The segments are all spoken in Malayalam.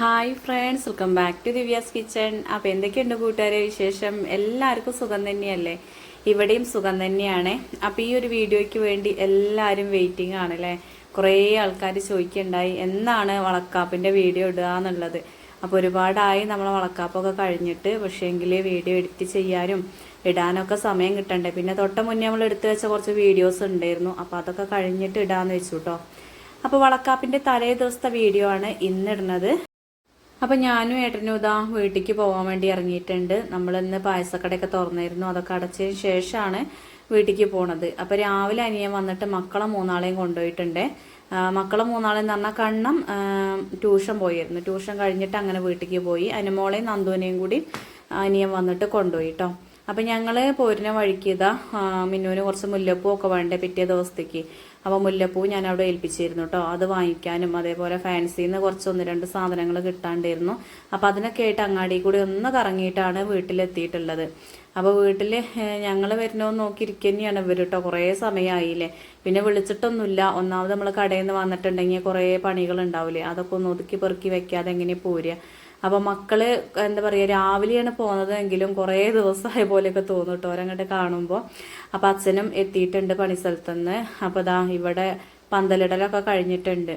Hi friends welcome back to Divya's kitchen അപ്പോൾ എന്തൊക്കെയുണ്ട് കൂട്ടുകാരെ വിശേഷം? എല്ലാവർക്കും സുഖം തന്നെയല്ലേ? ഇവിടെയും സുഖം തന്നെയാണ്. അപ്പോൾ ഈ ഒരു വീഡിയോയ്ക്ക് വേണ്ടി എല്ലാവരും വെയിറ്റിംഗ് ആണല്ലേ കുറേ ആൾക്കാർ ചോദിക്കുന്നുണ്ടായി എന്നാണ് വളക്കാപ്പിന്റെ വീഡിയോ ഇടുക എന്നുള്ളത്? അപ്പോൾ ഒരുപാടായി നമ്മൾ വളക്കാപ്പൊക്കെ കഴിഞ്ഞിട്ട് പക്ഷേങ്കിൽ വീഡിയോ എഡിറ്റ് ചെയ്യാനും ഇടാനൊക്കെ സമയം കിട്ടണ്ടേ? പിന്നെ തൊട്ട മുന്നേ നമ്മൾ എടുത്തു വെച്ച കുറച്ച് വീഡിയോസ് ഉണ്ടായിരുന്നു. അപ്പോൾ അതൊക്കെ കഴിഞ്ഞിട്ട് ഇടാന്ന് വെച്ചു കേട്ടോ അപ്പോൾ വളക്കാപ്പിന്റെ തലേ ദിവസത്തെ വീഡിയോ ആണ് ഇന്നിടുന്നത് അപ്പം ഞാനും ഏട്ടനും ഇതാ വീട്ടിലേക്ക് പോകാൻ വേണ്ടി ഇറങ്ങിയിട്ടുണ്ട്. നമ്മൾ ഇന്ന് പായസക്കടയൊക്കെ തുറന്നിരുന്നു അതൊക്കെ അടച്ചതിന് ശേഷമാണ് വീട്ടിലേക്ക് പോണത്. അപ്പം രാവിലെ അനിയൻ വന്നിട്ട് മക്കളെ മൂന്നാളെയും കൊണ്ടുപോയിട്ടുണ്ട്. മക്കളെ മൂന്നാളെന്ന് പറഞ്ഞാൽ കണ്ണം ട്യൂഷൻ പോയിരുന്നു. ട്യൂഷൻ കഴിഞ്ഞിട്ട് അങ്ങനെ വീട്ടിലേക്ക് പോയി. അനുമോളെയും നന്ദുവിനെയും കൂടി അനിയൻ വന്നിട്ട് കൊണ്ടുപോയി കേട്ടോ അപ്പം ഞങ്ങൾ പോരുന്ന വഴിക്ക് ഇതാ മിന്നുവിന് കുറച്ച് മുല്ലപ്പൂ ഒക്കെ വേണ്ടേ പിറ്റേ ദിവസത്തേക്ക്. അപ്പോൾ മുല്ലപ്പൂ ഞാൻ അവിടെ ഏൽപ്പിച്ചിരുന്നു കേട്ടോ അത് വാങ്ങിക്കാനും അതേപോലെ ഫാൻസിയിൽ നിന്ന് കുറച്ച് ഒന്ന് രണ്ട് സാധനങ്ങൾ കിട്ടാണ്ടായിരുന്നു. അപ്പോൾ അതിനൊക്കെ ആയിട്ട് അങ്ങാടി കൂടി ഒന്ന് കറങ്ങിയിട്ടാണ് വീട്ടിലെത്തിയിട്ടുള്ളത്. അപ്പോൾ വീട്ടിൽ ഞങ്ങൾ വരുന്നോന്ന് നോക്കിയിരിക്കുക തന്നെയാണ് ഇവർ കേട്ടോ കുറേ സമയമായില്ലേ പിന്നെ വിളിച്ചിട്ടൊന്നുമില്ല. ഒന്നാമത് നമ്മൾ കടയിൽ നിന്ന് വന്നിട്ടുണ്ടെങ്കിൽ കുറേ പണികൾ ഉണ്ടാവില്ലേ അതൊക്കെ ഒന്ന് ഒതുക്കി പെറുക്കി വെക്കാതെ എങ്ങനെ പോരുക അപ്പോൾ മക്കൾ എന്താ പറയുക രാവിലെയാണ് പോകുന്നതെങ്കിലും കുറേ ദിവസമായ പോലെയൊക്കെ തോന്നും കേട്ടോ അവരങ്ങോട്ട് കാണുമ്പോൾ അപ്പോൾ അച്ഛനും എത്തിയിട്ടുണ്ട് പണിസ്ഥലത്തുനിന്ന് അപ്പോൾ ദാ ഇവിടെ പന്തലിടലൊക്കെ കഴിഞ്ഞിട്ടുണ്ട്.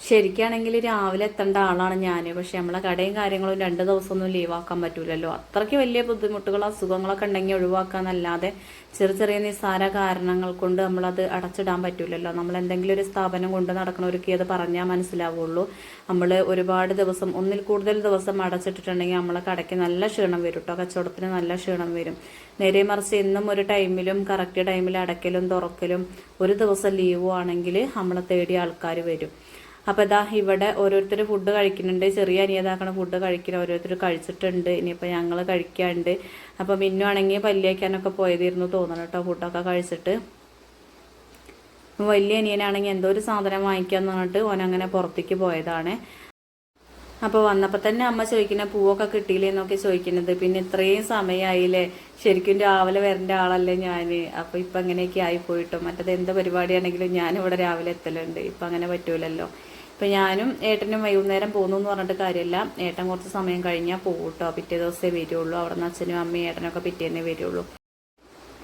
ശരിക്കാണെങ്കിൽ രാവിലെ എത്തേണ്ട ആളാണ് ഞാൻ പക്ഷെ നമ്മളെ കടയും കാര്യങ്ങളും രണ്ട് ദിവസമൊന്നും ലീവാക്കാൻ പറ്റൂലല്ലോ. അത്രയ്ക്ക് വലിയ ബുദ്ധിമുട്ടുകളോ അസുഖങ്ങളൊക്കെ ഉണ്ടെങ്കിൽ ഒഴിവാക്കാന്നല്ലാതെ ചെറിയ ചെറിയ നിസ്സാര കാരണങ്ങൾ കൊണ്ട് നമ്മളത് അടച്ചിടാൻ പറ്റൂലല്ലോ. നമ്മൾ എന്തെങ്കിലും ഒരു സ്ഥാപനം കൊണ്ട് നടക്കണവർക്ക് അത് പറഞ്ഞാൽ മനസ്സിലാവുള്ളൂ. നമ്മൾ ഒരുപാട് ദിവസം ഒന്നിൽ കൂടുതൽ ദിവസം അടച്ചിട്ടിട്ടുണ്ടെങ്കിൽ നമ്മളെ കടയ്ക്ക് നല്ല ക്ഷീണം വരും കേട്ടോ കച്ചവടത്തിന് നല്ല ക്ഷീണം വരും. നേരെ മറിച്ച് എന്നും ഒരു ടൈമിലും കറക്റ്റ് ടൈമിൽ അടയ്ക്കലും തുറക്കലും ഒരു ദിവസം ലീവും ആണെങ്കിൽ നമ്മളെ തേടി ആൾക്കാർ വരും. അപ്പോൾ ഇതാ ഇവിടെ ഓരോരുത്തർ ഫുഡ് കഴിക്കുന്നുണ്ട്. ചെറിയ അനിയതാക്കണ ഫുഡ് കഴിക്കുന്ന ഓരോരുത്തർ കഴിച്ചിട്ടുണ്ട്. ഇനിയിപ്പോൾ ഞങ്ങൾ കഴിക്കാണ്ട്. അപ്പോൾ മിന്നു ആണെങ്കിൽ പല്ലിയേക്കാനൊക്കെ പോയതിരുന്നു തോന്നണം കേട്ടോ ഫുഡൊക്കെ കഴിച്ചിട്ട്. വലിയ അനിയനാണെങ്കിൽ എന്തോ ഒരു സാധനം വാങ്ങിക്കാന്ന് പറഞ്ഞിട്ട് ഓനങ്ങനെ പുറത്തേക്ക് പോയതാണ്. അപ്പോൾ വന്നപ്പോൾ തന്നെ അമ്മ ചോദിക്കുന്ന പൂവൊക്കെ കിട്ടിയില്ലേ എന്നൊക്കെ ചോദിക്കുന്നത്. പിന്നെ ഇത്രയും സമയമായില്ലേ ശരിക്കും രാവിലെ വരേണ്ട ആളല്ലേ ഞാൻ അപ്പോൾ ഇപ്പം അങ്ങനെയൊക്കെ ആയിപ്പോയിട്ടും. മറ്റത് എന്ത് പരിപാടിയാണെങ്കിലും ഞാനിവിടെ രാവിലെ എത്തലുണ്ട്. ഇപ്പം അങ്ങനെ പറ്റൂലല്ലോ. ഇപ്പം ഞാനും ഏട്ടനും വൈകുന്നേരം പോകുന്നു എന്ന് പറഞ്ഞിട്ട് കാര്യമില്ല ഏട്ടൻ കുറച്ച് സമയം കഴിഞ്ഞാൽ പോകും കേട്ടോ പിറ്റേ ദിവസമേ വരുള്ളൂ. അവിടെ നിന്ന് അച്ഛനും അമ്മയും ഏട്ടനൊക്കെ പിറ്റേന്നേ വരുള്ളൂ.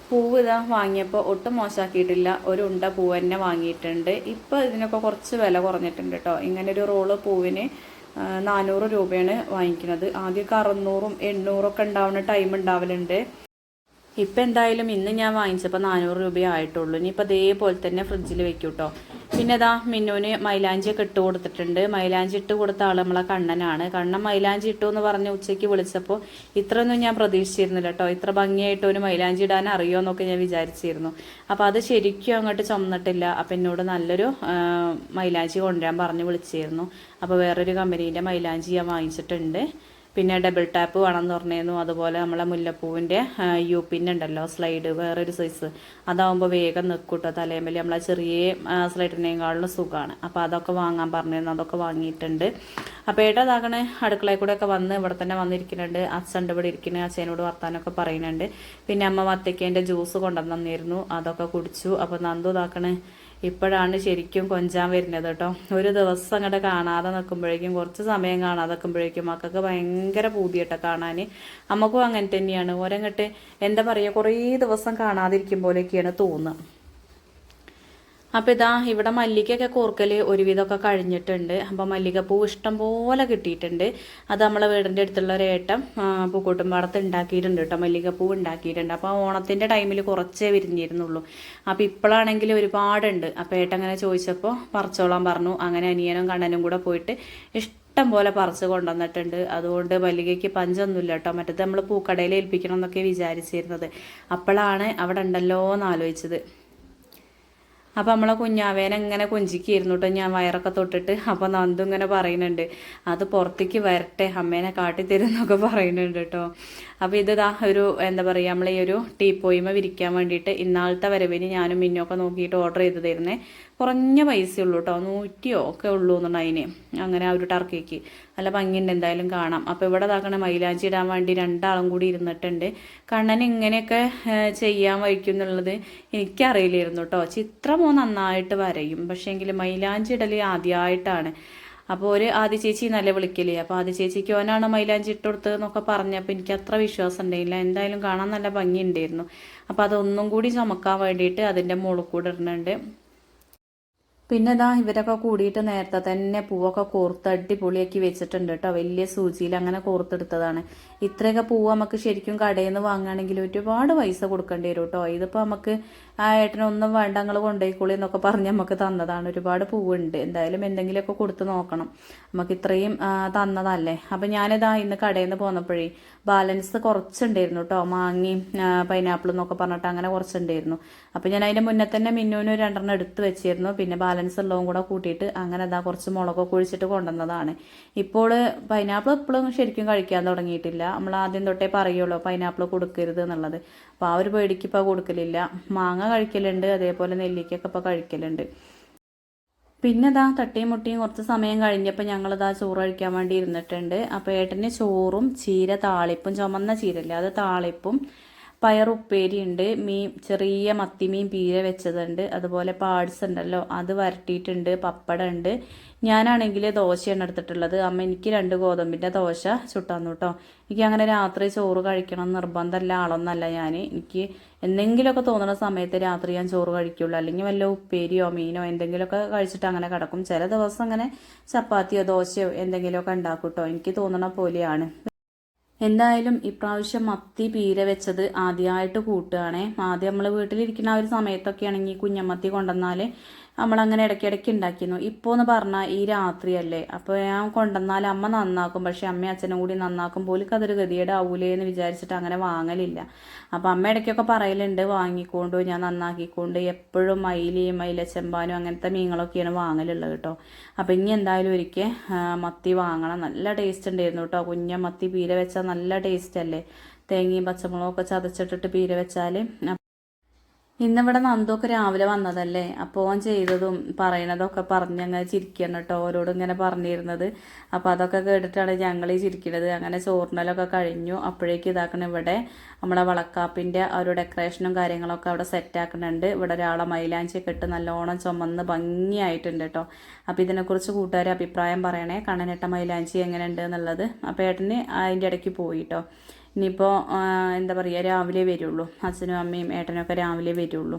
പൂവ് ഇതാ വാങ്ങിയപ്പോൾ ഒട്ടും മോശമാക്കിയിട്ടില്ല ഒരു ഉണ്ട പൂവ് തന്നെ വാങ്ങിയിട്ടുണ്ട്. ഇപ്പോൾ ഇതിനൊക്കെ കുറച്ച് വില കുറഞ്ഞിട്ടുണ്ട് കേട്ടോ ഇങ്ങനെ ഒരു റോൾ പൂവിന് നാനൂറ് രൂപയാണ് വാങ്ങിക്കുന്നത്. ആദ്യമൊക്കെ അറുന്നൂറും എണ്ണൂറൊക്കെ ഉണ്ടാവുന്ന ടൈം ഉണ്ടാവലുണ്ട്. ഇപ്പം എന്തായാലും ഇന്ന് ഞാൻ വാങ്ങിച്ചപ്പോൾ നാനൂറ് രൂപയേ ആയിട്ടുള്ളൂ. ഇനിയിപ്പോൾ അതേപോലെ തന്നെ ഫ്രിഡ്ജിൽ വെക്കും കേട്ടോ പിന്നെ ഇതാ മിന്നുവിന് മൈലാഞ്ചിയൊക്കെ ഇട്ട് കൊടുത്തിട്ടുണ്ട്. മൈലാഞ്ചി ഇട്ട് കൊടുത്ത ആൾ നമ്മളെ കണ്ണനാണ്. കണ്ണൻ മൈലാഞ്ചി ഇട്ടു എന്ന് പറഞ്ഞ് ഉച്ചയ്ക്ക് വിളിച്ചപ്പോൾ ഇത്രയൊന്നും ഞാൻ പ്രതീക്ഷിച്ചിരുന്നില്ല കേട്ടോ. ഇത്ര ഭംഗിയായിട്ട് ഒരു മൈലാഞ്ചി ഇടാൻ അറിയുമോ എന്നൊക്കെ ഞാൻ വിചാരിച്ചിരുന്നു. അപ്പോൾ അത് ശരിക്കും അങ്ങോട്ട് ചുമന്നിട്ടില്ല. അപ്പം എന്നോട് നല്ലൊരു മൈലാഞ്ചി കൊണ്ടുവരാൻ പറഞ്ഞ് വിളിച്ചിരുന്നു. അപ്പോൾ വേറൊരു കമ്പനീന്റെ മൈലാഞ്ചി ഞാൻ വാങ്ങിച്ചിട്ടുണ്ട്. പിന്നെ ഡബിൾ ടാപ്പ് വേണമെന്ന് പറഞ്ഞിരുന്നു. അതുപോലെ നമ്മളെ മുല്ലപ്പൂവിന്റെ യു പിൻ ഉണ്ടല്ലോ സ്ലൈഡ് വേറൊരു സൈസ് അതാവുമ്പോൾ വേഗം നിൽക്കൂട്ടോ തലേമ്പലി നമ്മളെ ചെറിയ സ്ലൈഡിനേക്കാളും സുഖമാണ് അപ്പോൾ അതൊക്കെ വാങ്ങാൻ പറഞ്ഞിരുന്നു. അതൊക്കെ വാങ്ങിയിട്ടുണ്ട്. അപ്പോൾ ഏട്ടാ അതാകണേ അടുക്കളയിൽ കൂടെ ഒക്കെ വന്ന് ഇവിടെ തന്നെ വന്നിരിക്കുന്നുണ്ട്. അച്ഛന്റെ ഇവിടെ ഇരിക്കുന്നത് അച്ഛനോട് വർത്താനൊക്കെ പറയുന്നുണ്ട്. പിന്നെ അമ്മ വത്തക്കേന്റെ ജ്യൂസ് കൊണ്ടുവന്നിരുന്നു അതൊക്കെ കുടിച്ചു. അപ്പോൾ നന്ദു ഇതാക്കണേ ഇപ്പോഴാണ് ശരിക്കും കൊഞ്ചാൻ വരുന്നത് കേട്ടോ. ഒരു ദിവസം അങ്ങോട്ട് കാണാതെ നിൽക്കുമ്പോഴേക്കും കുറച്ച് സമയം കാണാതെ നിൽക്കുമ്പോഴേക്കും മക്കൾക്ക് ഭയങ്കര പൂതിയട്ടോ കാണാൻ അമ്മക്കും അങ്ങനെ തന്നെയാണ്. ഓരങ്ങട്ട് എന്താ പറയുക കുറേ ദിവസം കാണാതിരിക്കും പോലെയൊക്കെയാണ് തോന്നുക. അപ്പോൾ ഇതാ ഇവിടെ മല്ലികയൊക്കെ കോർക്കൽ ഒരുവിധമൊക്കെ കഴിഞ്ഞിട്ടുണ്ട്. അപ്പോൾ മല്ലികപ്പൂ ഇഷ്ടം പോലെ കിട്ടിയിട്ടുണ്ട്. അത് നമ്മളെ വീടിന്റെ അടുത്തുള്ള ഒരു ഏട്ടം പൂക്കോട്ടുംപാടത്ത് ഉണ്ടാക്കിയിട്ടുണ്ട് കേട്ടോ. മല്ലികപ്പൂ ഉണ്ടാക്കിയിട്ടുണ്ട്. അപ്പോൾ ഓണത്തിന്റെ ടൈമിൽ കുറച്ചേ വിരിഞ്ഞിരുന്നുള്ളൂ. അപ്പോൾ ഇപ്പോഴാണെങ്കിൽ ഒരുപാടുണ്ട്. അപ്പോൾ ഏട്ടൻ അങ്ങനെ ചോദിച്ചപ്പോൾ പറിച്ചോളാൻ പറഞ്ഞു. അങ്ങനെ അനിയനും കണ്ണനും കൂടെ പോയിട്ട് ഇഷ്ടം പോലെ പറിച്ച് കൊണ്ടുവന്നിട്ടുണ്ട്. അതുകൊണ്ട് മല്ലികയ്ക്ക് പഞ്ചൊന്നുമില്ല കേട്ടോ. മറ്റത് നമ്മൾ പൂക്കടയിൽ ഏൽപ്പിക്കണം എന്നൊക്കെ വിചാരിച്ചിരുന്നത്. അപ്പോഴാണ് അവിടെ ഉണ്ടല്ലോ എന്ന് ആലോചിച്ചത്. അപ്പം നമ്മളെ കുഞ്ഞാവേനെ ഇങ്ങനെ കൊഞ്ചിക്കായിരുന്നു കേട്ടോ ഞാൻ വയറൊക്കെ തൊട്ടിട്ട് അപ്പോൾ നന്ദു ഇങ്ങനെ പറയുന്നുണ്ട് അത് പുറത്തേക്ക് വരട്ടെ അമ്മേനെ കാട്ടിത്തരുന്നൊക്കെ പറയുന്നുണ്ട് കേട്ടോ അപ്പോൾ ഇത് ഒരു എന്താ പറയുക നമ്മൾ ഈ ഒരു ടീ പോയിമ വിരിക്കാൻ വേണ്ടിയിട്ട് ഇന്നാളത്തെ വരവിന് ഞാനും മിന്നൊക്കെ നോക്കിയിട്ട് ഓർഡർ ചെയ്ത് തരുന്നേ കുറഞ്ഞ പൈസയുള്ളൂ കേട്ടോ നൂറ്റിയോ ഒക്കെ ഉള്ളൂ എന്നുണ്ട് അതിന് അങ്ങനെ ആ ഒരു ടർക്കിക്ക്. നല്ല ഭംഗിയുണ്ട് എന്തായാലും കാണാം. അപ്പോൾ ഇവിടെ ഇതാക്കണ മൈലാഞ്ചി ഇടാൻ വേണ്ടി രണ്ടാളും കൂടി ഇരുന്നിട്ടുണ്ട്. കണ്ണൻ ഇങ്ങനെയൊക്കെ ചെയ്യാൻ വയ്ക്കും എന്നുള്ളത് എനിക്കറിയില്ലായിരുന്നു കേട്ടോ ചിത്രം നന്നായിട്ട് വരയും പക്ഷേ പക്ഷേങ്കിൽ മൈലാഞ്ചി ഇടൽ ആദ്യമായിട്ടാണ് അപ്പോൾ ഒരു ആദ്യ ചേച്ചി നല്ല വിളിക്കില്ലേ അപ്പോൾ ആദ്യ ചേച്ചിക്ക് ഓനാണ് മൈലാഞ്ചി ഇട്ട് കൊടുത്തത് എന്നൊക്കെ പറഞ്ഞപ്പോൾ എനിക്ക് അത്ര വിശ്വാസം ഉണ്ടായില്ല. എന്തായാലും കാണാൻ നല്ല ഭംഗിയുണ്ടായിരുന്നു അപ്പോൾ അതൊന്നും കൂടി ചമക്കാൻ വേണ്ടിയിട്ട് അതിന്റെ മുകളിൽ കൂടെ ഇടുന്നുണ്ട്. പിന്നെ ഇതാ ഇവരൊക്കെ കൂടിയിട്ട് നേരത്തെ തന്നെ പൂവൊക്കെ കോർത്ത് അടിപൊളിയാക്കി വെച്ചിട്ടുണ്ട് കേട്ടോ വലിയ സൂചിയിൽ അങ്ങനെ കോർത്തെടുത്തതാണ്. ഇത്രയൊക്കെ പൂവ് നമുക്ക് ശരിക്കും കടയിൽ നിന്ന് വാങ്ങുകയാണെങ്കിൽ ഒരുപാട് പൈസ കൊടുക്കേണ്ടി വരും കേട്ടോ ഇതിപ്പോൾ നമുക്ക് ആ ഏട്ടനൊന്നും വേണ്ട ഞങ്ങൾ കൊണ്ടുപോയിക്കോളി എന്നൊക്കെ പറഞ്ഞ് നമുക്ക് തന്നതാണ്. ഒരുപാട് പൂവുണ്ട്. എന്തായാലും എന്തെങ്കിലുമൊക്കെ കൊടുത്തു നോക്കണം. നമുക്ക് ഇത്രയും തന്നതല്ലേ. അപ്പം ഞാനിതാ ഇന്ന് കടയിൽ നിന്ന് പോന്നപ്പോഴേ ബാലൻസ് കുറച്ചുണ്ടായിരുന്നു കേട്ടോ മാങ്ങയും പൈനാപ്പിളും എന്നൊക്കെ പറഞ്ഞിട്ട് അങ്ങനെ കുറച്ചുണ്ടായിരുന്നു. അപ്പം ഞാൻ അതിന്റെ മുന്നേ തന്നെ മിന്നുവിന് രണ്ടെണ്ണം എടുത്ത് വെച്ചിരുന്നു. പിന്നെ ബാലൻസ് ഉള്ളതും കൂടെ കൂട്ടിയിട്ട് അങ്ങനെ എന്താ കുറച്ച് മുളകൊക്കെ ഒഴിച്ചിട്ട് കൊണ്ടുവന്നതാണ്. ഇപ്പോൾ പൈനാപ്പിൾ ഇപ്പോഴും ശരിക്കും കഴിക്കാൻ തുടങ്ങിയിട്ടില്ല. നമ്മൾ ആദ്യം തൊട്ടേ പറയുള്ളൂ പൈനാപ്പിൾ കൊടുക്കരുത് എന്നുള്ളത്. അപ്പോൾ ആ ഒരു പേടിക്ക് ഇപ്പോൾ കൊടുക്കലില്ല. മാങ്ങ കഴിക്കലുണ്ട് അതേപോലെ നെല്ലിക്കൊക്കെ ഇപ്പോൾ കഴിക്കലുണ്ട്. പിന്നെ ഇതാ തട്ടിയും മുട്ടിയും കുറച്ച് സമയം കഴിഞ്ഞപ്പോൾ ഞങ്ങളിതാ ചോറ് കഴിക്കാൻ വേണ്ടി ഇരുന്നിട്ടുണ്ട്. അപ്പോൾ ഏട്ടന് ചോറും ചീര താളിപ്പും ചുമന്ന ചീരല്ലേ അത് താളിപ്പും ഉണ്ട് മീൻ ചെറിയ മത്തിമീൻ പീര വെച്ചതുണ്ട് അതുപോലെ പാഡ്സ് ഉണ്ടല്ലോ അത് വരട്ടിയിട്ടുണ്ട് പപ്പടം ഉണ്ട് ഞാനാണെങ്കിൽ ദോശയാണ് എടുത്തിട്ടുള്ളത്. അമ്മ എനിക്ക് രണ്ട് ഗോതമ്പിന്റെ ദോശ ചുട്ടാന്നു കേട്ടോ എനിക്ക് അങ്ങനെ രാത്രി ചോറ് കഴിക്കണം നിർബന്ധമല്ല ആളൊന്നല്ല ഞാൻ എനിക്ക് എന്തെങ്കിലുമൊക്കെ തോന്നുന്ന സമയത്ത് രാത്രി ഞാൻ ചോറ് കഴിക്കുള്ളൂ. അല്ലെങ്കിൽ വല്ല ഉപ്പേരിയോ മീനോ എന്തെങ്കിലുമൊക്കെ കഴിച്ചിട്ട് അങ്ങനെ കിടക്കും. ചില ദിവസം അങ്ങനെ ചപ്പാത്തിയോ ദോശയോ എന്തെങ്കിലുമൊക്കെ ഉണ്ടാക്കും കേട്ടോ എനിക്ക് തോന്നണ പോലെയാണ്. എന്തായാലും ഇപ്രാവശ്യം മത്തി പീര വെച്ചത് ആദ്യമായിട്ട് കൂട്ടുകയാണേ. ആദ്യം നമ്മൾ വീട്ടിലിരിക്കുന്ന ആ ഒരു സമയത്തൊക്കെ ആണെങ്കിൽ കുഞ്ഞമത്തി കൊണ്ടുവന്നാൽ നമ്മളങ്ങനെ ഇടയ്ക്കിടയ്ക്ക് ഉണ്ടാക്കിയിരുന്നു ഇപ്പോൾ എന്ന് പറഞ്ഞാൽ ഈ രാത്രിയല്ലേ. അപ്പോൾ ഞാൻ കൊണ്ടുവന്നാൽ അമ്മ നന്നാക്കും. പക്ഷെ അമ്മയും അച്ഛനും കൂടി നന്നാക്കും. പോലും അതൊരു ഗതിയുടെ ആവൂലേ എന്ന് വിചാരിച്ചിട്ട് അങ്ങനെ വാങ്ങലില്ല. അപ്പോൾ അമ്മ ഇടയ്ക്കൊക്കെ പറയലുണ്ട് വാങ്ങിക്കൊണ്ട് ഞാൻ നന്നാക്കിക്കൊണ്ട്. എപ്പോഴും മയിലയും മയിലച്ചെമ്പാനും അങ്ങനത്തെ മീനുകളൊക്കെയാണ് വാങ്ങലുള്ളത് കേട്ടോ അപ്പോൾ ഇനി എന്തായാലും ഒരിക്കൽ മത്തി വാങ്ങണം. നല്ല ടേസ്റ്റ് ഉണ്ടായിരുന്നു കേട്ടോ കുഞ്ഞ മത്തി പീര വെച്ചാൽ നല്ല ടേസ്റ്റ് അല്ലേ? തേങ്ങയും പച്ചമുളകൊക്കെ ചതച്ചിട്ടിട്ട് പീര വെച്ചാൽ ഇന്നിവിടെ നന്ദൊക്കെ രാവിലെ വന്നതല്ലേ? അപ്പോൾ ഓൻ ചെയ്തതും പറയണതൊക്കെ പറഞ്ഞ് അങ്ങനെ ചിരിക്കണം കേട്ടോ. ഓരോട് ഇങ്ങനെ പറഞ്ഞിരുന്നത്. അപ്പോൾ അതൊക്കെ കേട്ടിട്ടാണ് ഞങ്ങൾ ഈ ചിരിക്കണത്. അങ്ങനെ ചോറിനലൊക്കെ കഴിഞ്ഞു. അപ്പോഴേക്ക് ഇതാക്കണം ഇവിടെ നമ്മളെ വളക്കാപ്പിന്റെ ആ ഒരു ഡെക്കറേഷനും കാര്യങ്ങളൊക്കെ അവിടെ സെറ്റ് ആക്കുന്നുണ്ട് ഇവിടെ ഒരാളെ മൈലാഞ്ചിയൊക്കെ ഇട്ട് നല്ലോണം ചുമന്ന് ഭംഗിയായിട്ടുണ്ട് കേട്ടോ. അപ്പോൾ ഇതിനെക്കുറിച്ച് കൂട്ടുകാരെ അഭിപ്രായം പറയണേ. കണ്ണനെട്ട മൈലാഞ്ചി എങ്ങനെയുണ്ട് എന്നുള്ളത് അപ്പോൾ ഏട്ടന് അതിന്റെ ഇടയ്ക്ക് പോയി കേട്ടോ. ഇനിയിപ്പോൾ എന്താ പറയുക രാവിലെ വരുള്ളൂ. അച്ഛനും അമ്മയും ഏട്ടനും ഒക്കെ രാവിലെ വരുള്ളൂ.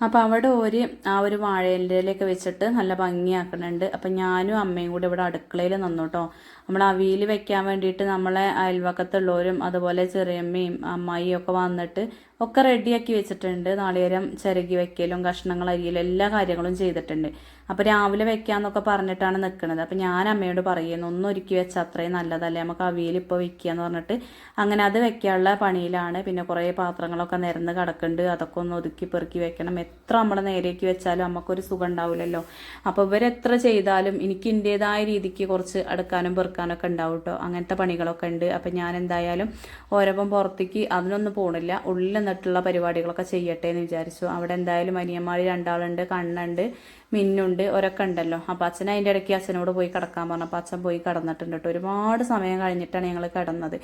അപ്പോൾ അവിടെ ഒരു ആ ഒരു വാഴയിലൊക്കെ വെച്ചിട്ട് നല്ല ഭംഗിയാക്കുന്നുണ്ട്. അപ്പം ഞാനും അമ്മയും കൂടി ഇവിടെ അടുക്കളയിൽ നിന്നു കേട്ടോ നമ്മൾ അവിയിൽ വെക്കാൻ വേണ്ടിയിട്ട് നമ്മളെ അയൽവക്കത്തുള്ളവരും അതുപോലെ ചെറിയമ്മയും അമ്മായിയും ഒക്കെ വന്നിട്ട് ഒക്കെ റെഡിയാക്കി വെച്ചിട്ടുണ്ട്. നാളികേരം ചിരകി വെക്കലും കഷ്ണങ്ങൾ അരിയലും എല്ലാ കാര്യങ്ങളും ചെയ്തിട്ടുണ്ട്. അപ്പോൾ രാവിലെ വെക്കാന്നൊക്കെ പറഞ്ഞിട്ടാണ് നിൽക്കുന്നത് അപ്പോൾ ഞാൻ അമ്മയോട് പറയുന്നു ഒന്നും ഒരുക്കി വെച്ചാൽ അത്രയും നല്ലതല്ലേ? നമുക്ക് അവിയിൽ ഇപ്പോൾ വെക്കുക എന്ന് പറഞ്ഞിട്ട് അങ്ങനെ അത് വെക്കാനുള്ള പണിയിലാണ്. പിന്നെ കുറേ പാത്രങ്ങളൊക്കെ നിരന്ന് കിടക്കുന്നുണ്ട്. അതൊക്കെ ഒന്ന് ഒതുക്കി പെറുക്കി വെക്കണം. എത്ര നമ്മൾ നേരേക്ക് വെച്ചാലും നമുക്കൊരു സുഖം ഉണ്ടാവില്ലല്ലോ. അപ്പോൾ ഇവരെത്ര ചെയ്താലും എനിക്ക് രീതിക്ക് കുറച്ച് അടുക്കാനും പെറുക്കാനൊക്കെ ഉണ്ടാവും കേട്ടോ അങ്ങനത്തെ പണികളൊക്കെ ഉണ്ട്. അപ്പം ഞാൻ എന്തായാലും ഓരോപ്പം പുറത്തേക്ക് അതിനൊന്നും പോണില്ല. ഉള്ളിൽ നിന്നിട്ടുള്ള പരിപാടികളൊക്കെ ചെയ്യട്ടെ എന്ന് വിചാരിച്ചു. അവിടെ എന്തായാലും അനിയന്മാർ രണ്ടാളുണ്ട് കണ്ണുണ്ട് മിന്നുണ്ട് ഒരൊക്കെ ഉണ്ടല്ലോ. അപ്പം അച്ഛൻ അതിന്റെ ഇടയ്ക്ക് അച്ഛനോട് പോയി കിടക്കാൻ പറഞ്ഞു. അപ്പം അച്ഛൻ പോയി കിടന്നിട്ടുണ്ട് കേട്ടോ ഒരുപാട് സമയം കഴിഞ്ഞിട്ടാണ് ഞങ്ങൾ കിടന്നത്.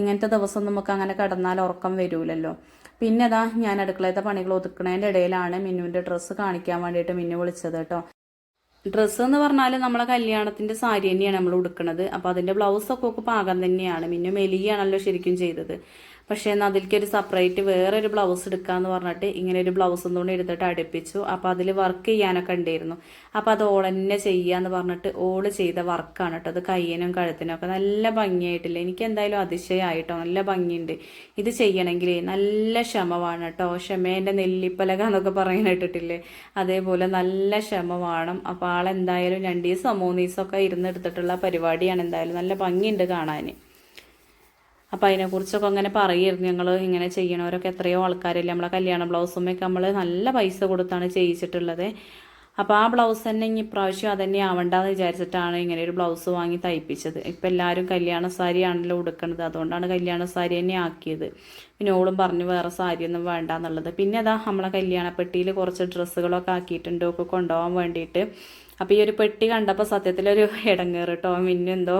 ഇങ്ങനത്തെ ദിവസം നമുക്ക് അങ്ങനെ കിടന്നാൽ ഉറക്കം വരൂലല്ലോ. പിന്നെ അതാ ഞാൻ അടുക്കളയത്തെ പണികൾ ഒതുക്കണതിന്റെ ഇടയിലാണ് മിന്നുവിന്റെ ഡ്രസ്സ് കാണിക്കാൻ വേണ്ടിയിട്ട് മിന്നു വിളിച്ചത് കേട്ടോ ഡ്രസ്സ് എന്ന് പറഞ്ഞാൽ നമ്മളെ കല്യാണത്തിന്റെ സാരി തന്നെയാണ് നമ്മൾ ഉടുക്കുന്നത് അപ്പോൾ അതിന്റെ ബ്ലൗസ് ഒക്കെ ഒക്കെ പാകം തന്നെയാണ്. മിന്നു മെലിയാണല്ലോ ശരിക്കും ചെയ്തത്. പക്ഷേ എന്നാൽ അതിലേക്ക് ഒരു സെപ്പറേറ്റ് വേറെ ഒരു ബ്ലൗസ് എടുക്കാന്ന് പറഞ്ഞിട്ട് ഇങ്ങനെ ഒരു ബ്ലൗസും തുണി എടുത്തിട്ട് അടുപ്പിച്ചു. അപ്പോൾ അതിൽ വർക്ക് ചെയ്യാനൊക്കെ ഉണ്ടായിരുന്നു. അപ്പോൾ അത് ഓൾ തന്നെ ചെയ്യാന്ന് പറഞ്ഞിട്ട് ഓൾ ചെയ്ത വർക്കാണ് കേട്ടോ. അത് കയ്യനും കഴുത്തിനും ഒക്കെ നല്ല ഭംഗിയായിട്ടില്ല? എനിക്ക് എന്തായാലും അതിശയമായിട്ടോ നല്ല ഭംഗിയുണ്ട്. ഇത് ചെയ്യണമെങ്കിൽ നല്ല ക്ഷമമാണ് കേട്ടോ. ക്ഷമേന്റെ നെല്ലിപ്പലക എന്നൊക്കെ പറയാൻ ഇട്ടിട്ടില്ലേ അതേപോലെ നല്ല ക്ഷമ വേണം അപ്പോൾ ആളെന്തായാലും രണ്ട് ദിവസം മൂന്ന് ദിവസമൊക്കെ ഇരുന്നെടുത്തിട്ടുള്ള പരിപാടിയാണ് എന്തായാലും. നല്ല ഭംഗിയുണ്ട് കാണാൻ. അപ്പോൾ അതിനെക്കുറിച്ചൊക്കെ അങ്ങനെ പറയുമായിരുന്നു. ഞങ്ങൾ ഇങ്ങനെ ചെയ്യണവരൊക്കെ എത്രയോ ആൾക്കാരില്ല. നമ്മളെ കല്യാണ ബ്ലൗസുമൊക്കെ നമ്മൾ നല്ല പൈസ കൊടുത്താണ് ചെയ്യിച്ചിട്ടുള്ളത്. അപ്പോൾ ആ ബ്ലൗസ് തന്നെ ഇനി ഇപ്രാവശ്യം അതന്നെ ആവണ്ടെന്ന് വിചാരിച്ചിട്ടാണ് ഇങ്ങനെ ഒരു ബ്ലൗസ് വാങ്ങി തയ്പ്പിച്ചത്. ഇപ്പം എല്ലാവരും കല്യാണ സാരി ആണല്ലോ ഉടുക്കണത്. അതുകൊണ്ടാണ് കല്യാണ സാരി തന്നെ ആക്കിയത്. പിന്നെ ഓളും പറഞ്ഞു വേറെ സാരിയൊന്നും വേണ്ട എന്നുള്ളത് പിന്നെ അതാ നമ്മളെ കല്യാണപ്പെട്ടിയിൽ കുറച്ച് ഡ്രസ്സുകളൊക്കെ ആക്കിയിട്ടുണ്ട്. ഒക്കെ കൊണ്ടുപോകാൻ വേണ്ടിയിട്ട്. അപ്പോൾ ഈ ഒരു പെട്ടി കണ്ടപ്പോൾ സത്യത്തിലൊരു ഇടങ്ങേറ് കേട്ടോ മിന്നെന്തോ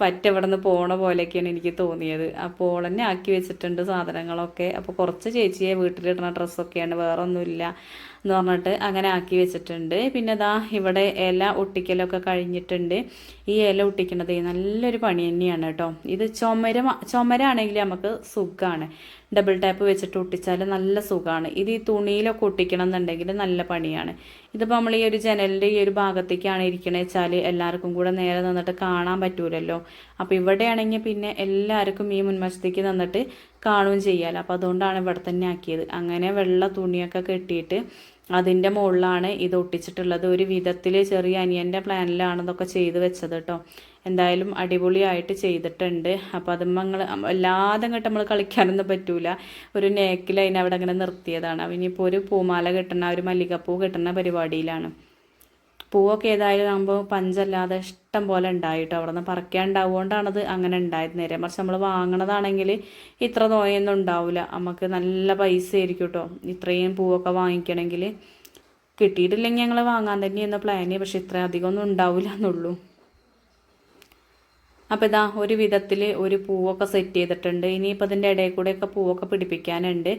പറ്റ ഇവിടെ നിന്ന് പോണ പോലെയൊക്കെയാണ് എനിക്ക് തോന്നിയത്. അപ്പോൾ ഓളന്നെ ആക്കി വെച്ചിട്ടുണ്ട് സാധനങ്ങളൊക്കെ. അപ്പോൾ കുറച്ച് ചേച്ചിയെ വീട്ടിലിടുന്ന ഡ്രസ്സൊക്കെയാണ്. വേറെ ഒന്നുമില്ല എന്ന് പറഞ്ഞിട്ട് അങ്ങനെ ആക്കി വെച്ചിട്ടുണ്ട്. പിന്നെ ദാ ഇവിടെ ഇല ഒട്ടിക്കലൊക്കെ കഴിഞ്ഞിട്ടുണ്ട്. ഈ ഇല ഒട്ടിക്കണത് നല്ലൊരു പണി തന്നെയാണ് കേട്ടോ. ഇത് ചുമര ചുമരാണെങ്കിൽ നമുക്ക് സുഖമാണ് ഡബിൾ ടാപ്പ് വെച്ചിട്ട് ഒട്ടിച്ചാൽ നല്ല സുഖമാണ് ഇത് ഈ തുണിയിലൊക്കെ ഒട്ടിക്കണം എന്നുണ്ടെങ്കിൽ നല്ല പണിയാണ്. ഇതിപ്പോൾ നമ്മൾ ഈ ഒരു ജനലിന്റെ ഈ ഒരു ഭാഗത്തേക്കാണ് ഇരിക്കണത് വെച്ചാൽ എല്ലാവർക്കും കൂടെ നേരെ നിന്നിട്ട് കാണാൻ പറ്റൂലല്ലോ. അപ്പോൾ ഇവിടെയാണെങ്കിൽ പിന്നെ എല്ലാവർക്കും ഈ മുൻവശത്തേക്ക് നിന്നിട്ട് കാണുകയും ചെയ്യാമല്ലോ അപ്പോൾ അതുകൊണ്ടാണ് ഇവിടെ തന്നെ ആക്കിയത്. അങ്ങനെ വെള്ള തുണിയൊക്കെ കെട്ടിയിട്ട് അതിന്റെ മുകളിലാണ് ഇത് ഒട്ടിച്ചിട്ടുള്ളത്. ഒരു വിധത്തിൽ ചെറിയ അനിയന്റെ പ്ലാനിലാണ് ഇതൊക്കെ ചെയ്ത് വെച്ചത് കേട്ടോ എന്തായാലും അടിപൊളിയായിട്ട് ചെയ്തിട്ടുണ്ട്. അപ്പോൾ അത് നമ്മൾ എല്ലാതും കേട്ട് നമ്മൾ കളിക്കാനൊന്നും പറ്റൂല. ഒരു നേക്കിൽ അതിനവിടെ അങ്ങനെ നിർത്തിയതാണ്. ഇനിയിപ്പോൾ ഒരു പൂമാല കിട്ടണ ഒരു മല്ലികപ്പൂ കിട്ടുന്ന പരിപാടിയിലാണ്. പൂവൊക്കെ ഏതായാലും ആകുമ്പോൾ പഞ്ചല്ലാതെ ഇഷ്ടം പോലെ ഉണ്ടായിട്ടോ. അവിടെ നിന്ന് പറിക്കാൻ ഉണ്ടാവുകൊണ്ടാണത് അങ്ങനെ ഉണ്ടായത് നേരെ മറിച്ച് നമ്മൾ വാങ്ങണതാണെങ്കിൽ ഇത്ര നോയൊന്നും ഉണ്ടാവില്ല നമുക്ക് നല്ല പൈസ ആയിരിക്കും കേട്ടോ ഇത്രയും പൂവൊക്കെ വാങ്ങിക്കണമെങ്കിൽ കിട്ടിയിട്ടില്ലെങ്കിൽ ഞങ്ങൾ വാങ്ങാൻ തന്നെയെന്ന പ്ലാന് പക്ഷെ ഇത്ര അധികം ഒന്നും ഉണ്ടാവില്ല എന്നുള്ളൂ അപ്പോൾ ഇതാ ഒരു വിധത്തിൽ ഒരു പൂവൊക്കെ സെറ്റ് ചെയ്തിട്ടുണ്ട്. ഇനിയിപ്പോൾ അതിന്റെ ഇടയിൽ കൂടെയൊക്കെ പൂവൊക്കെ പിടിപ്പിക്കാനുണ്ട്.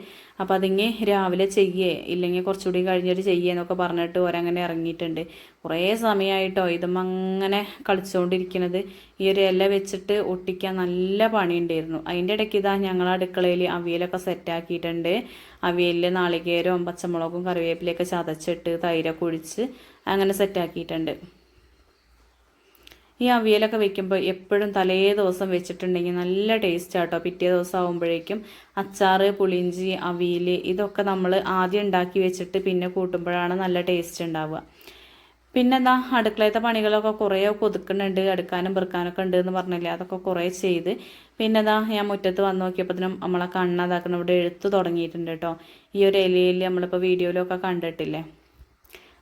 അപ്പോൾ അതിങ്ങ് രാവിലെ ചെയ്യേ ഇല്ലെങ്കിൽ കുറച്ചുകൂടി കഴിഞ്ഞിട്ട് ചെയ്യേന്നൊക്കെ പറഞ്ഞിട്ട് ഓരങ്ങനെ ഇറങ്ങിയിട്ടുണ്ട്. കുറേ സമയമായിട്ടോ ഇതും അങ്ങനെ കളിച്ചുകൊണ്ടിരിക്കുന്നത് ഈ ഒരു ഇല വെച്ചിട്ട് ഒട്ടിക്കാൻ നല്ല പണിയുണ്ടായിരുന്നു. അതിന്റെ ഇടയ്ക്ക് ഇതാ ഞങ്ങൾ അടുക്കളയിൽ അവിയലൊക്കെ സെറ്റാക്കിയിട്ടുണ്ട് അവിയലിൽ നാളികേരവും പച്ചമുളകും കറിവേപ്പിലൊക്കെ ചതച്ചിട്ട് തൈരൊക്കെ ഒഴിച്ച് അങ്ങനെ സെറ്റാക്കിയിട്ടുണ്ട് ഈ അവിയലൊക്കെ വെക്കുമ്പോൾ എപ്പോഴും തലേ ദിവസം വെച്ചിട്ടുണ്ടെങ്കിൽ നല്ല ടേസ്റ്റ് ആട്ടോ പിറ്റേ ദിവസം ആകുമ്പോഴേക്കും അച്ചാറ് പുളിഞ്ചി അവിയൽ ഇതൊക്കെ നമ്മൾ ആദ്യം ഉണ്ടാക്കി വെച്ചിട്ട് പിന്നെ കൂട്ടുമ്പോഴാണ് നല്ല ടേസ്റ്റ് ഉണ്ടാവുക. പിന്നെ എന്താ അടുക്കളയത്തെ പണികളൊക്കെ കുറേ കൊതുക്കുന്നുണ്ട് അടുക്കാനും പെറുക്കാനൊക്കെ ഉണ്ട് എന്ന് പറഞ്ഞില്ലേ അതൊക്കെ കുറേ ചെയ്ത്. പിന്നെ എന്താ ഞാൻ മുറ്റത്ത് വന്ന് നോക്കിയപ്പോഴത്തേനും നമ്മളെ കണ്ണതാക്കണം ഇവിടെ എഴുത്ത് തുടങ്ങിയിട്ടുണ്ട് കേട്ടോ. ഈ ഒരു ഇലയിൽ നമ്മളിപ്പോൾ വീഡിയോയിലൊക്കെ കണ്ടിട്ടില്ലേ?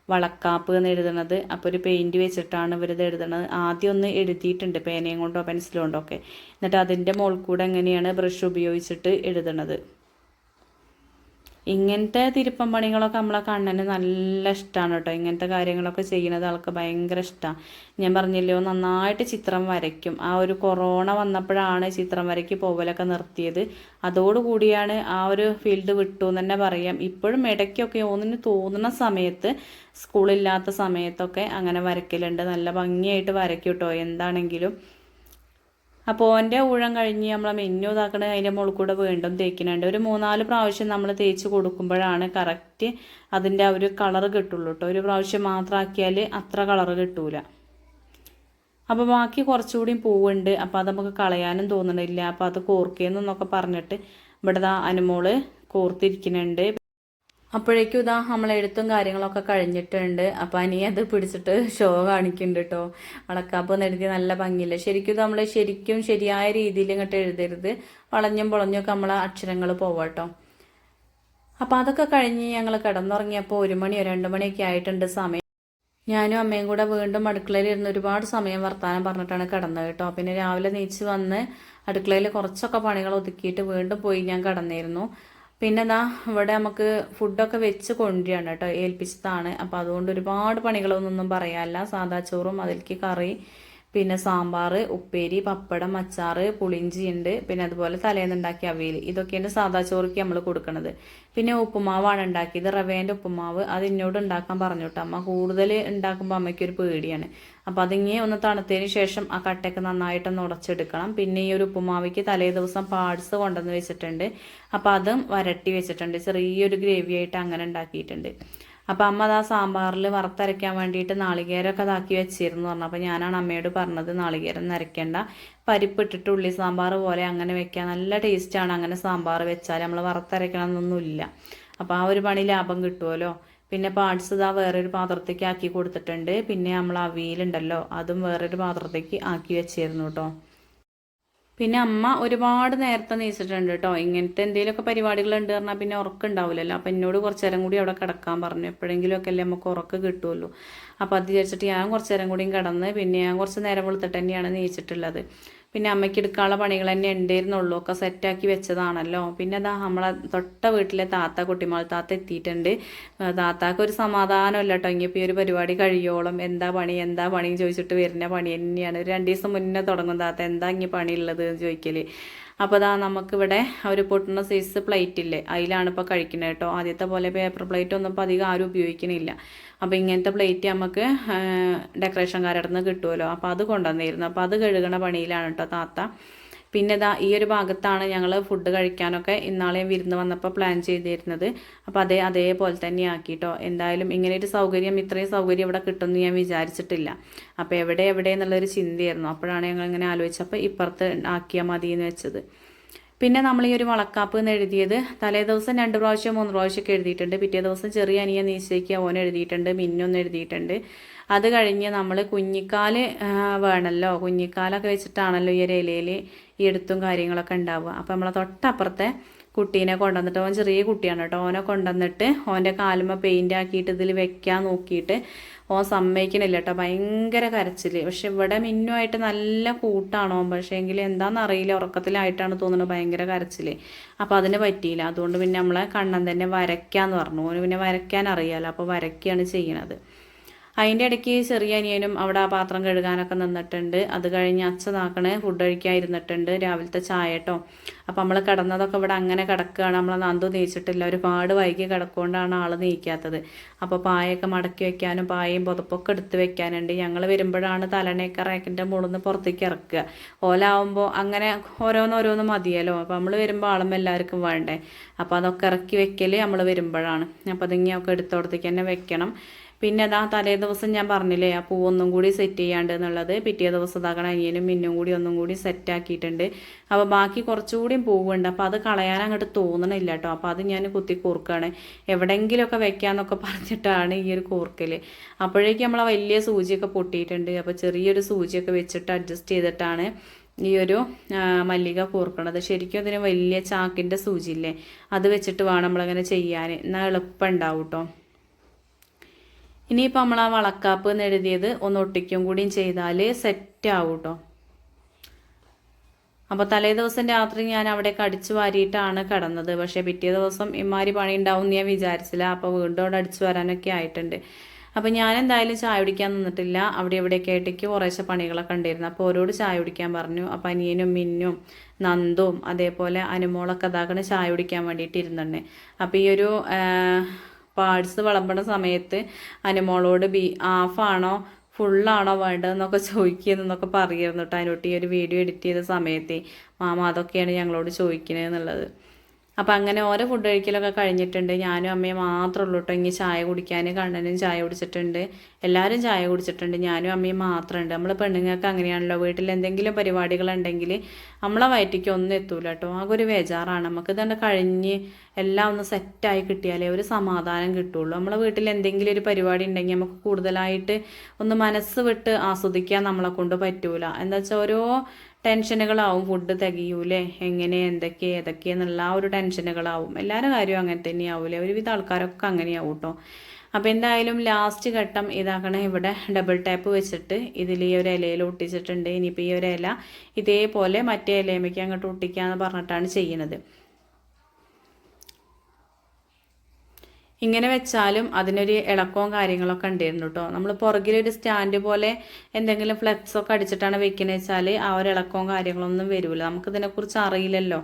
വളക്കാപ്പ് എന്ന് എഴുതണത്. അപ്പോൾ ഒരു പെയിന്റ് വെച്ചിട്ടാണ് ഇവരിത് എഴുതണത്. ആദ്യം ഒന്ന് എഴുതിയിട്ടുണ്ട് പേനയും കൊണ്ടോ പെൻസിലും കൊണ്ടോ ഒക്കെ. എന്നിട്ട് അതിന്റെ മുകളിൽ കൂടെ എങ്ങനെയാണ് ബ്രഷ് ഉപയോഗിച്ചിട്ട് എഴുതുന്നത് ഇങ്ങനത്തെ തിരുപ്പം പണികളൊക്കെ നമ്മളെ കണ്ണന് നല്ല ഇഷ്ടമാണ് കേട്ടോ. ഇങ്ങനത്തെ കാര്യങ്ങളൊക്കെ ചെയ്യുന്നത് ആൾക്ക് ഭയങ്കര ഇഷ്ടമാണ് ഞാൻ പറഞ്ഞില്ലയോ നന്നായിട്ട് ചിത്രം വരയ്ക്കും. ആ ഒരു കൊറോണ വന്നപ്പോഴാണ് ചിത്രം വരയ്ക്ക് പോവലൊക്കെ നിർത്തിയത്. അതോടുകൂടിയാണ് ആ ഒരു ഫീൽഡ് വിട്ടു എന്ന് തന്നെ പറയാം. ഇപ്പോഴും ഇടയ്ക്കൊക്കെ ഒന്നിന് തോന്നുന്ന സമയത്ത് സ്കൂളില്ലാത്ത സമയത്തൊക്കെ അങ്ങനെ വരയ്ക്കലുണ്ട്. നല്ല ഭംഗിയായിട്ട് വരയ്ക്കും കേട്ടോ. എന്താണെങ്കിലും അപ്പോൾ ഓന്റെ ഊഴം കഴിഞ്ഞ് നമ്മൾ മെന്നു ഇതാക്കണ അതിന്റെ മുകളിൽ കൂടെ വീണ്ടും തേക്കുന്നുണ്ട് ഒരു മൂന്നാൽ പ്രാവശ്യം നമ്മൾ തേച്ച് കൊടുക്കുമ്പോഴാണ് കറക്റ്റ് അതിന്റെ ഒരു കളർ കിട്ടുള്ളൂ കേട്ടോ ഒരു പ്രാവശ്യം മാത്രമാക്കിയാൽ അത്ര കളർ കിട്ടൂല. അപ്പോൾ ബാക്കി കുറച്ചുകൂടി പൂവുണ്ട്. അപ്പോൾ അത് നമുക്ക് കളയാനും തോന്നണില്ല. അപ്പോൾ അത് കോർക്കേന്നൊക്കെ പറഞ്ഞിട്ട് ഇവിടെ അനുമോൾ കോർത്തിരിക്കുന്നുണ്ട്. അപ്പോഴേക്കും ഇതാ നമ്മൾ എഴുത്തും കാര്യങ്ങളൊക്കെ കഴിഞ്ഞിട്ടുണ്ട്. അപ്പം അനി അത് പിടിച്ചിട്ട് ഷോ കാണിക്കുന്നുണ്ട് കേട്ടോ വളക്കാപ്പ് എഴുതി നല്ല ഭംഗിയില്ല? ശരിക്കും നമ്മൾ ശരിക്കും ശരിയായ രീതിയിൽ ഇങ്ങോട്ട് എഴുതരുത്. വളഞ്ഞും പൊളഞ്ഞൊക്കെ നമ്മളെ അക്ഷരങ്ങൾ പോവാട്ടോ അപ്പം അതൊക്കെ കഴിഞ്ഞ് ഞങ്ങൾ കിടന്നുറങ്ങിയപ്പോൾ ഒരു മണിയോ രണ്ട് മണിയൊക്കെ ആയിട്ടുണ്ട് സമയം. ഞാനും അമ്മയും കൂടെ വീണ്ടും അടുക്കളയിൽ ഇരുന്ന് ഒരുപാട് സമയം വർത്താനം പറഞ്ഞിട്ടാണ് കിടന്നത് കേട്ടോ പിന്നെ രാവിലെ നീച്ച് വന്ന് അടുക്കളയിൽ കുറച്ചൊക്കെ പണികൾ ഒതുക്കിയിട്ട് വീണ്ടും പോയി ഞാൻ കിടന്നിരുന്നു. പിന്നെ എന്താ ഇവിടെ നമുക്ക് ഫുഡൊക്കെ വെച്ച് കൊണ്ടുവരികയാണ് കേട്ടോ ഏൽപ്പിച്ചതാണ്. അപ്പോൾ അതുകൊണ്ട് ഒരുപാട് പണികളൊന്നും പറയാനില്ല. സാദാ ചോറും അതിലേക്ക് കറി പിന്നെ സാമ്പാർ ഉപ്പേരി പപ്പടം അച്ചാറ് പുളിഞ്ചി ഉണ്ട്. പിന്നെ അതുപോലെ തലേന്ന് ഉണ്ടാക്കിയ അവിയൽ ഇതൊക്കെയാണ് സാദാ ചോറിക്ക് നമ്മൾ കൊടുക്കുന്നത് പിന്നെ ഉപ്പുമാവാണ് ഉണ്ടാക്കിയത്. റവേന്റെ ഉപ്പുമാവ് അത് എന്നോട് ഉണ്ടാക്കാൻ പറഞ്ഞു കേട്ടോ അമ്മ കൂടുതൽ ഉണ്ടാക്കുമ്പോൾ അമ്മയ്ക്കൊരു പേടിയാണ്. അപ്പോൾ അതിങ്ങനെ ഒന്ന് തണുത്തതിന് ശേഷം ആ കട്ടയൊക്കെ നന്നായിട്ടൊന്ന് ഉടച്ചെടുക്കണം. പിന്നെ ഈ ഒരു ഉപ്പുമാവിക്ക് തലേ ദിവസം പാഴ്സ് കൊണ്ടുവന്ന് വെച്ചിട്ടുണ്ട്. അപ്പോൾ അതും വരട്ടി വെച്ചിട്ടുണ്ട്. ചെറിയൊരു ഗ്രേവി ആയിട്ട് അങ്ങനെ ഉണ്ടാക്കിയിട്ടുണ്ട്. അപ്പോൾ അമ്മ അത് ആ സാമ്പാറിൽ വറുത്തരയ്ക്കാൻ വേണ്ടിയിട്ട് നാളികേരമൊക്കെ അതാക്കി വെച്ചിരുന്നു പറഞ്ഞു. അപ്പോൾ ഞാനാണ് അമ്മയോട് പറഞ്ഞത് നാളികേരം നരയ്ക്കേണ്ട. പരിപ്പിട്ടിട്ട് ഉള്ളി സാമ്പാർ പോലെ അങ്ങനെ വെക്കാൻ. നല്ല ടേസ്റ്റാണ് അങ്ങനെ സാമ്പാർ വെച്ചാൽ നമ്മൾ വറുത്തരയ്ക്കണമെന്നൊന്നുമില്ല അപ്പോൾ ആ ഒരു പണി ലാഭം കിട്ടുമല്ലോ പിന്നെ പാർട്സ് ഇതാ വേറൊരു പാത്രത്തേക്ക് ആക്കി കൊടുത്തിട്ടുണ്ട്. പിന്നെ നമ്മൾ അവിയലുണ്ടല്ലോ അതും വേറൊരു പാത്രത്തേക്ക് ആക്കി വെച്ചിരുന്നു കേട്ടോ പിന്നെ അമ്മ ഒരുപാട് നേരത്തെ നീച്ചിട്ടുണ്ട് കേട്ടോ ഇങ്ങനത്തെ എന്തെങ്കിലുമൊക്കെ പരിപാടികളുണ്ട് പറഞ്ഞാൽ പിന്നെ ഉറക്കുണ്ടാവില്ലല്ലോ അപ്പം എന്നോട് കുറച്ച് നേരം കൂടി അവിടെ കിടക്കാൻ പറഞ്ഞു. എപ്പോഴെങ്കിലുമൊക്കെ അല്ലേ നമുക്ക് ഉറക്കം കിട്ടുമല്ലോ അപ്പോൾ അത് വിചാരിച്ചിട്ട് ഞാൻ കുറച്ച് നേരം കൂടിയും കിടന്ന് പിന്നെ ഞാൻ കുറച്ച് നേരം വെളുത്തിട്ട് തന്നെയാണ് നീച്ചിട്ടുള്ളത്. പിന്നെ അമ്മയ്ക്ക് എടുക്കാനുള്ള പണികൾ തന്നെ ഉണ്ടായിരുന്നുള്ളൂ. ഒക്കെ സെറ്റാക്കി വെച്ചതാണല്ലോ. പിന്നെ അതാ നമ്മളെ തൊട്ട വീട്ടിലെ താത്ത കുട്ടിമാൾ താത്ത എത്തിയിട്ടുണ്ട്. താത്താക്ക് ഒരു സമാധാനമല്ല കേട്ടോ ഈ ഒരു പരിപാടി കഴിയോളം എന്താ പണി എന്താ പണി ചോദിച്ചിട്ട് വരുന്ന പണി തന്നെയാണ്. ഒരു രണ്ട് ദിവസം മുന്നേ തുടങ്ങും താത്ത. എന്താ ഇനി പണിയുള്ളത് എന്ന് ചോദിക്കൽ. അപ്പോൾ അതാ നമുക്കിവിടെ ഒരു പൊട്ടുന്ന സൈസ് പ്ലേറ്റ് ഇല്ലേ? അതിലാണ് ഇപ്പോൾ കഴിക്കുന്നത് കേട്ടോ ആദ്യത്തെ പോലെ പേപ്പർ പ്ലേറ്റ് ഒന്നും ഇപ്പോൾ അധികം ആരും ഉപയോഗിക്കണില്ല. അപ്പോൾ ഇങ്ങനത്തെ പ്ലേറ്റ് നമുക്ക് ഡെക്കറേഷൻകാരുടെ നിന്ന് കിട്ടുമല്ലോ അപ്പോൾ അത് കൊണ്ടുവന്നിരുന്നു. അപ്പോൾ അത് കഴുകണ പണിയിലാണ് കേട്ടോ താത്ത. പിന്നെ ഇതാ ഈ ഒരു ഭാഗത്താണ് ഞങ്ങൾ ഫുഡ് കഴിക്കാനൊക്കെ ഇന്നാളെയും വിരുന്ന് വന്നപ്പോൾ പ്ലാൻ ചെയ്തിരുന്നത്. അപ്പോൾ അതേ അതേപോലെ തന്നെ ആക്കിയിട്ടോ എന്തായാലും ഇങ്ങനെ ഒരു സൗകര്യം ഇത്രയും സൗകര്യം ഇവിടെ കിട്ടുമെന്ന് ഞാൻ വിചാരിച്ചിട്ടില്ല. അപ്പോൾ എവിടെ എവിടെ എന്നുള്ളൊരു ചിന്തയായിരുന്നു. അപ്പോഴാണ് ഞങ്ങൾ ഇങ്ങനെ ആലോചിച്ചപ്പോൾ ഇപ്പുറത്ത് ആക്കിയാൽ മതി എന്ന് വെച്ചത്. പിന്നെ നമ്മൾ ഈ ഒരു വളക്കാപ്പ് എന്ന് എഴുതിയത് തലേ ദിവസം രണ്ട് പ്രാവശ്യം മൂന്ന് പ്രാവശ്യമൊക്കെ എഴുതിയിട്ടുണ്ട്. പിറ്റേ ദിവസം ചെറിയ അനിയ നീശയ്ക്ക് ഓൻ എഴുതിയിട്ടുണ്ട് മിന്നൊന്ന് എഴുതിയിട്ടുണ്ട്. അത് കഴിഞ്ഞ് നമ്മൾ കുഞ്ഞിക്കാൽ വേണമല്ലോ കുഞ്ഞിക്കാലൊക്കെ വെച്ചിട്ടാണല്ലോ ഈ ഒരു ഇലയിൽ ഈ എടുത്തും കാര്യങ്ങളൊക്കെ ഉണ്ടാവുക. അപ്പോൾ നമ്മളെ തൊട്ടപ്പുറത്തെ കുട്ടീനെ കൊണ്ടുവന്നിട്ട് ഓൻ ചെറിയ കുട്ടിയാണ് കേട്ടോ. ഓനെ കൊണ്ടുവന്നിട്ട് ഓന്റെ കാലുമ്മ പെയിന്റ് ആക്കിയിട്ട് ഇതിൽ വെക്കാൻ നോക്കിയിട്ട് ഓൻ സമ്മതിക്കണില്ല കേട്ടോ. ഭയങ്കര കരച്ചിൽ പക്ഷെ ഇവിടെ മിന്നുമായിട്ട് നല്ല കൂട്ടാണ് ഓൻ. പക്ഷേ എങ്കിൽ എന്താണെന്നറിയില്ല ഉറക്കത്തിലായിട്ടാണ് തോന്നുന്നത്. ഭയങ്കര കരച്ചിൽ അപ്പോൾ അതിന് പറ്റിയില്ല. അതുകൊണ്ട് പിന്നെ നമ്മളെ കണ്ണൻ തന്നെ വരയ്ക്കാന്ന് പറഞ്ഞു. ഓന് പിന്നെ വരയ്ക്കാൻ അറിയാമല്ലോ അപ്പോൾ വരയ്ക്കുകയാണ് ചെയ്യണത്. അതിന്റെ ഇടയ്ക്ക് ചെറിയ അനിയനും അവിടെ ആ പാത്രം കഴുകാനൊക്കെ നിന്നിട്ടുണ്ട്. അത് കഴിഞ്ഞ് അച്ഛനാക്കണേ ഫുഡ് കഴിക്കാൻ ഇരുന്നിട്ടുണ്ട്. രാവിലത്തെ ചായ കേട്ടോ. അപ്പോൾ നമ്മൾ കിടന്നതൊക്കെ ഇവിടെ അങ്ങനെ കിടക്കുകയാണ്. നമ്മൾ നന്ദു നീച്ചിട്ടില്ല. ഒരുപാട് വൈകി കിടക്കുകൊണ്ടാണ് ആൾ നീക്കാത്തത്. അപ്പോൾ പായൊക്കെ മടക്കി വെക്കാനും പായയും പുതപ്പൊക്കെ എടുത്ത് വെക്കാനുണ്ട്. ഞങ്ങൾ വരുമ്പോഴാണ് തലണയൊക്കെ റാക്കിന്റെ മുകളിൽ നിന്ന് പുറത്തേക്ക് ഇറക്കുക. ഓലാവുമ്പോൾ അങ്ങനെ ഓരോന്നോരോന്ന് മതിയല്ലോ. അപ്പോൾ നമ്മൾ വരുമ്പോൾ ആളും എല്ലാവർക്കും വേണ്ടേ. അപ്പോൾ അതൊക്കെ ഇറക്കി വെക്കൽ നമ്മൾ വരുമ്പോഴാണ്. അപ്പോൾ അതിങ്ങനെയൊക്കെ എടുത്തോടത്തേക്ക് തന്നെ വെക്കണം. പിന്നെ അതാ തലേ ദിവസം ഞാൻ പറഞ്ഞില്ലേ ആ പൂവൊന്നും കൂടി സെറ്റ് ചെയ്യാണ്ട് എന്നുള്ളത്. പിറ്റേ ദിവസം അതാകണം അനിയനും മിന്നും കൂടി ഒന്നും കൂടി സെറ്റ് ആക്കിയിട്ടുണ്ട്. അപ്പോൾ ബാക്കി കുറച്ചുകൂടിയും പൂവുണ്ട്. അപ്പോൾ അത് കളയാൻ അങ്ങോട്ട് തോന്നണില്ല കേട്ടോ അപ്പോൾ അത് ഞാൻ കുത്തി കൂർക്കാണ് എവിടെയെങ്കിലുമൊക്കെ വെക്കാമെന്നൊക്കെ പറഞ്ഞിട്ടാണ് ഈ ഒരു കൂർക്കൽ അപ്പോഴേക്കും നമ്മളെ വലിയ സൂചിയൊക്കെ പൊട്ടിയിട്ടുണ്ട്. അപ്പോൾ ചെറിയൊരു സൂചിയൊക്കെ വെച്ചിട്ട് അഡ്ജസ്റ്റ് ചെയ്തിട്ടാണ് ഈ ഒരു മല്ലിക കൂർക്കണത് ശരിക്കും അതിന് വലിയ ചാക്കിന്റെ സൂചിയില്ലേ? അത് വെച്ചിട്ട് വേണം നമ്മളങ്ങനെ ചെയ്യാൻ എന്നാൽ എളുപ്പം ഉണ്ടാവും കേട്ടോ ഇനിയിപ്പോൾ നമ്മൾ ആ വളക്കാപ്പ് എന്ന് എഴുതിയത് ഒന്ന് ഒട്ടിക്കും കൂടിയും ചെയ്താൽ സെറ്റ് ആവും കേട്ടോ അപ്പോൾ തലേ ദിവസം രാത്രി ഞാൻ അവിടെ കടിച്ചു വാരിയിട്ടാണ് കിടന്നത്. പക്ഷേ പിറ്റേ ദിവസം ഇമാരി പണി ഉണ്ടാവും എന്ന് ഞാൻ വിചാരിച്ചില്ല. അപ്പോൾ വീണ്ടും അവിടെ അടിച്ചു വരാനൊക്കെ ആയിട്ടുണ്ട്. അപ്പോൾ ഞാൻ എന്തായാലും ചായ കുടിക്കാൻ നിന്നിട്ടില്ല. അവിടെ എവിടെയൊക്കെ ആയിട്ടേക്ക് കുറേശ്ശെ പണികളൊക്കെ ഉണ്ടായിരുന്നു അപ്പോൾ ഓരോട് ചായ കുടിക്കാൻ പറഞ്ഞു. അപ്പോൾ അനിയനും മിന്നും നന്ദും അതേപോലെ അനുമോളൊക്കെ അതാക്കണ ചായ കുടിക്കാൻ വേണ്ടിയിട്ട് ഇരുന്നുണ്ട്. അപ്പോൾ ഈ ഒരു പാർട്സ് വിളമ്പണ സമയത്ത് അനുമോളോട് ബി ഹാഫാണോ ഫുള്ളാണോ വേണ്ടതെന്നൊക്കെ ചോദിക്കുന്നതെന്നൊക്കെ പറയുന്നു കേട്ടോ അതിനോട്ട് ഒരു വീഡിയോ എഡിറ്റ് ചെയ്ത സമയത്ത്. മാമ അതൊക്കെയാണ് ഞങ്ങളോട് ചോദിക്കുന്നത് എന്നുള്ളത് അപ്പം അങ്ങനെ ഓരോ ഫുഡ് കഴിക്കലൊക്കെ കഴിഞ്ഞിട്ടുണ്ട്. ഞാനും അമ്മയും മാത്രമേ ഉള്ളൂ കേട്ടോ ഇനി ചായ കുടിക്കാൻ കണ്ണനും ചായ കുടിച്ചിട്ടുണ്ട്. എല്ലാവരും ചായ കുടിച്ചിട്ടുണ്ട്. ഞാനും അമ്മയും മാത്രമുണ്ട് നമ്മൾ പെണ്ണുങ്ങൾക്ക് അങ്ങനെയാണല്ലോ. വീട്ടിൽ എന്തെങ്കിലും പരിപാടികളുണ്ടെങ്കിൽ നമ്മളെ വയറ്റിക്ക് ഒന്നും എത്തൂല കേട്ടോ ആകെ ഒരു ബേജാറാണ്. നമുക്ക് തന്നെ കഴിഞ്ഞ് എല്ലാം ഒന്ന് സെറ്റായി കിട്ടിയാലേ ഒരു സമാധാനം കിട്ടുള്ളൂ. നമ്മളെ വീട്ടിൽ എന്തെങ്കിലും ഒരു പരിപാടി ഉണ്ടെങ്കിൽ നമുക്ക് കൂടുതലായിട്ട് ഒന്ന് മനസ്സ് വിട്ട് ആസ്വദിക്കാൻ നമ്മളെ കൊണ്ട് പറ്റൂല. എന്താ വെച്ചാൽ ഓരോ ടെൻഷനുകളാവും ഫുഡ് തികയൂലേ എങ്ങനെ എന്തൊക്കെ ഏതൊക്കെ എന്നുള്ള ആ ഒരു ടെൻഷനുകളാവും. എല്ലാവരുടെ കാര്യവും അങ്ങനെ തന്നെയാവൂലേ. ഒരുവിധ ആൾക്കാരൊക്കെ അങ്ങനെയാവും കേട്ടോ അപ്പോൾ എന്തായാലും ലാസ്റ്റ് ഘട്ടം ഇതാക്കണം. ഇവിടെ ഡബിൾ ടാപ്പ് വെച്ചിട്ട് ഇതിൽ ഈ ഒരു ഇലയിൽ ഒട്ടിച്ചിട്ടുണ്ട്. ഇനിയിപ്പോൾ ഈ ഒരു ഇല ഇതേപോലെ മറ്റേ ഇലയിലേക്ക് അങ്ങോട്ട് ഒട്ടിക്കാന്ന് പറഞ്ഞിട്ടാണ് ചെയ്യുന്നത്. ഇങ്ങനെ വെച്ചാലും അതിനൊരു ഇളക്കവും കാര്യങ്ങളൊക്കെ ഉണ്ടായിരുന്നു കേട്ടോ നമ്മൾ പുറകിലൊരു സ്റ്റാൻഡ് പോലെ എന്തെങ്കിലും ഫ്ലെക്സൊക്കെ അടിച്ചിട്ടാണ് വെക്കുന്നത് വെച്ചാൽ ആ ഒരു ഇളക്കവും കാര്യങ്ങളൊന്നും വരില്ല നമുക്കിതിനെക്കുറിച്ച് അറിയില്ലല്ലോ.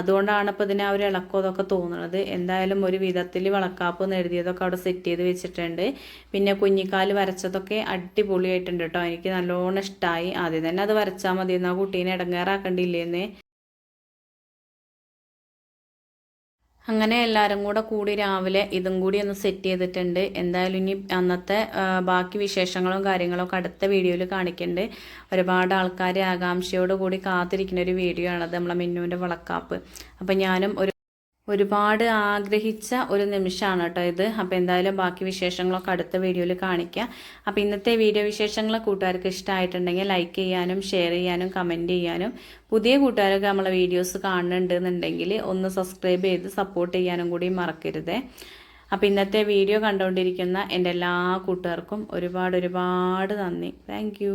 അതുകൊണ്ടാണ് ഇപ്പോൾ ഇതിനെ ആ ഒരു ഇളക്കം അതൊക്കെ തോന്നുന്നത്. എന്തായാലും ഒരു വിധത്തിൽ വിളക്കാപ്പ് എഴുതിയതൊക്കെ അവിടെ സെറ്റ് ചെയ്ത് വെച്ചിട്ടുണ്ട്. പിന്നെ കുഞ്ഞിക്കാൽ വരച്ചതൊക്കെ അടിപൊളിയായിട്ടുണ്ട് കേട്ടോ എനിക്ക് നല്ലോണം ഇഷ്ടമായി ആദ്യം തന്നെ അത് വരച്ചാൽ മതി. എന്നാൽ കുട്ടീനെ ഇടങ്ങേറാക്കണ്ടില്ലേന്ന് അങ്ങനെ എല്ലാവരും കൂടെ കൂടി രാവിലെ ഇതും കൂടി ഒന്ന് സെറ്റ് ചെയ്തിട്ടുണ്ട്. എന്തായാലും ഇനി അന്നത്തെ ബാക്കി വിശേഷങ്ങളും കാര്യങ്ങളൊക്കെ അടുത്ത വീഡിയോയിൽ കാണിക്കുന്നുണ്ട് ഒരുപാട് ആൾക്കാർ ആകാംക്ഷയോട് കൂടി കാത്തിരിക്കുന്ന ഒരു വീഡിയോ ആണത് നമ്മളെ മിന്നുവിന്റെ വളക്കാപ്പ്. അപ്പം ഞാനും ഒരു ഒരുപാട് ആഗ്രഹിച്ച ഒരു നിമിഷമാണ് കേട്ടോ ഇത്. അപ്പോൾ എന്തായാലും ബാക്കി വിശേഷങ്ങളൊക്കെ അടുത്ത വീഡിയോയിൽ കാണിക്കാം. അപ്പോൾ ഇന്നത്തെ വീഡിയോ വിശേഷങ്ങൾ കൂട്ടുകാർക്ക് ഇഷ്ടമായിട്ടുണ്ടെങ്കിൽ ലൈക്ക് ചെയ്യാനും ഷെയർ ചെയ്യാനും കമന്റ് ചെയ്യാനും പുതിയ കൂട്ടുകാരൊക്കെ നമ്മളെ വീഡിയോസ് കാണുന്നുണ്ടെന്നുണ്ടെങ്കിൽ ഒന്ന് സബ്സ്ക്രൈബ് ചെയ്ത് സപ്പോർട്ട് ചെയ്യാനും കൂടി മറക്കരുത്. അപ്പോൾ ഇന്നത്തെ വീഡിയോ കണ്ടുകൊണ്ടിരിക്കുന്ന എന്റെ എല്ലാ കൂട്ടുകാർക്കും ഒരുപാട് ഒരുപാട് നന്ദി. താങ്ക്